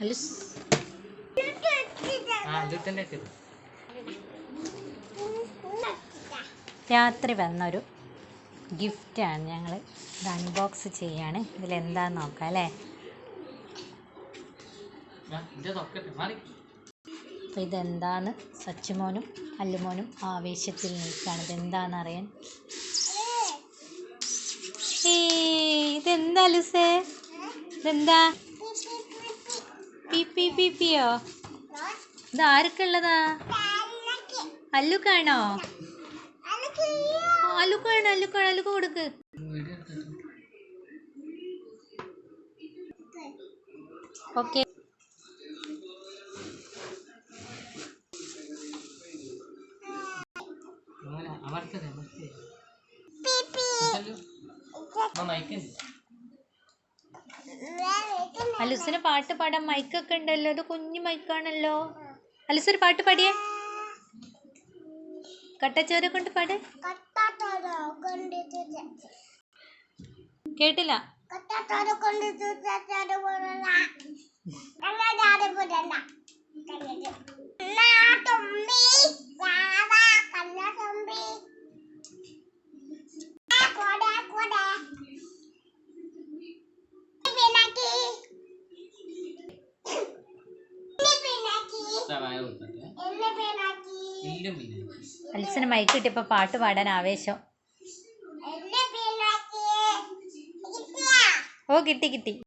അലുസ്. രാത്രി വന്നൊരു ഗിഫ്റ്റാണ് ഞങ്ങൾ ഇത് അൺബോക്സ് ചെയ്യാണ്. ഇതിലെന്താന്ന് നോക്കാം അല്ലേ? അപ്പം അപ്പോൾ ഇതെന്താന്ന് സച്ചുമോനും അല്ലുമോനും ആവേശത്തിൽ നിൽക്കുകയാണ്. ഇതെന്താന്ന് അറിയാൻ? ഇതെന്താ ലുസേ? ഇതെന്താ? പി പി പി പിയോ ഇത് ആർക്കുള്ളതാ? അല്ലുക്കാണോ? അല്ലുക്കാണ് അല്ലുക്കാണ് അല്ലുക്ക് കൊടുക്ക്. ഓക്കെ. അമർത്തത്. അലുസിന് പാട്ട് പാടാൻ മൈക്കൊക്കെ ഉണ്ടല്ലോ. അത് കുഞ്ഞു മൈക്കാണല്ലോ. അലുസ് ഒരു പാട്ട് പാടിയേ. കട്ടച്ചോര കൊണ്ട് പാട്. കേട്ടില്ല. അലുസിന് മൈക്ക് കിട്ടിയപ്പോ പാട്ട് പാടാൻ ആവേശം. ഓ കിട്ടി കിട്ടി.